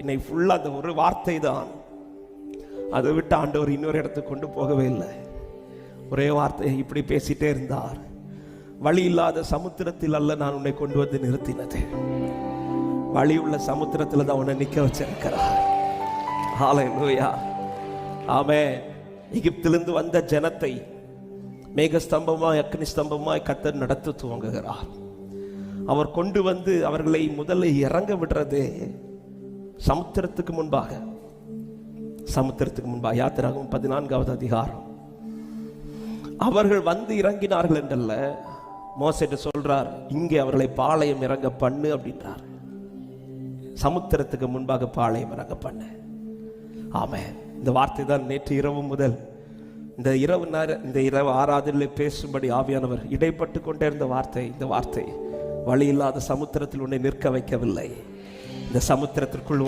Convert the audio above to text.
என்னை ஃபுல்லாக அந்த ஒரு வார்த்தை தான் அதை விட்டு ஆண்டவர் இன்னொரு இடத்துக்கு கொண்டு போகவே இல்லை. ஒரே வார்த்தை இப்படி பேசிட்டே இருந்தார். வழி இல்லாத சமுத்திரத்தில் அல்ல நான் உன்னை கொண்டு வந்து நிறுத்தினது. வழி உள்ள சமுத்திரத்தில் தான் உன்னை நிற்க வச்சிருக்கிறார். ஹalleluya ஆமே எகிப்திலிருந்து வந்த ஜனத்தை மேகஸ்தம்பமாய் அக்னி ஸ்தம்பமாய் கத்தர் நடத்த துவங்குகிறார். அவர் கொண்டு வந்து அவர்களை முதல்ல இறங்க விடுறது சமுத்திரத்துக்கு முன்பாக சமுத்திரத்துக்கு முன்பாக யாத்திராகும் பதினான்காவது அதிகாரம். அவர்கள் வந்து இறங்கினார்கள் என்றல்ல மோசிட்டு சொல்றார் இங்கே அவர்களை பாளையம் இறங்க பண்ணு அப்படின்றார். சமுத்திரத்துக்கு முன்பாக பாளையம் இறங்க பண்ணு. ஆமே இந்த வார்த்தை தான் நேற்று இரவு முதல் இந்த இரவு நேர இந்த இரவு ஆராதனையில் பேசும்படி ஆவியானவர் இடைப்பட்டு கொண்டே இருந்த வார்த்தை இந்த வார்த்தை வழி இல்லாத சமுத்திரத்தில் உன்னை நிற்க வைக்கவில்லை. இந்த சமுத்திரத்திற்குள் உன்னை